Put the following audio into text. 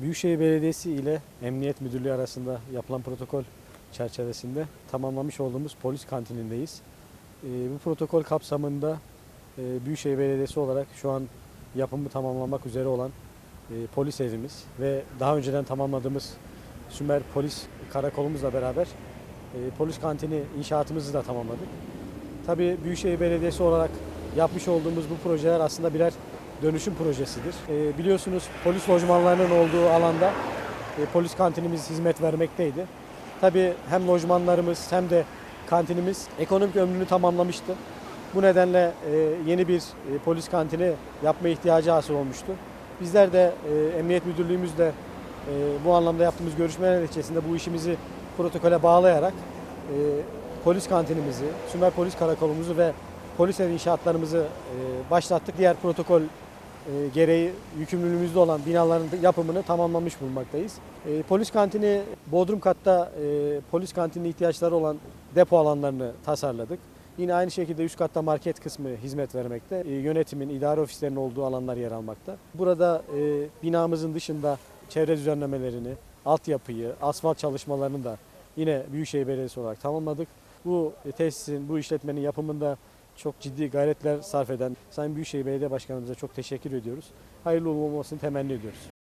Büyükşehir Belediyesi ile Emniyet Müdürlüğü arasında yapılan protokol çerçevesinde tamamlamış olduğumuz polis kantinindeyiz. Ee, bu protokol kapsamında e, Büyükşehir Belediyesi olarak şu an yapımı tamamlamak üzere olan e, polis evimiz ve daha önceden tamamladığımız Sümer Polis Karakolumuzla beraber e, polis kantini inşaatımızı da tamamladık. Tabii Büyükşehir Belediyesi olarak yapmış olduğumuz bu projeler aslında birer dönüşüm projesidir. E, biliyorsunuz polis lojmanlarının olduğu alanda e, polis kantinimiz hizmet vermekteydi. Tabii hem lojmanlarımız hem de kantinimiz ekonomik ömrünü tamamlamıştı. Bu nedenle e, yeni bir e, polis kantini yapma ihtiyacı hasıl olmuştu. Bizler de Emniyet Müdürlüğümüzle bu anlamda yaptığımız görüşmeler neticesinde bu işimizi protokole bağlayarak polis kantinimizi, Sümer Polis Karakolumuzu ve polis ev inşaatlarımızı başlattık. Diğer protokol e, gereği yükümlülüğümüzde olan binaların yapımını tamamlamış bulunmaktayız. E, polis kantini Bodrum katta e, polis kantinine ihtiyaçları olan depo alanlarını tasarladık. Yine aynı şekilde üst katta market kısmı hizmet vermekte. E, yönetimin, idare ofislerinin olduğu alanlar yer almakta. Burada binamızın dışında çevre düzenlemelerini, altyapıyı, asfalt çalışmalarını da yine Büyükşehir Belediyesi olarak tamamladık. Bu tesisin, bu işletmenin yapımında çok ciddi gayretler sarf eden Sayın Büyükşehir Belediye Başkanımıza çok teşekkür ediyoruz. Hayırlı olmasını temenni ediyoruz.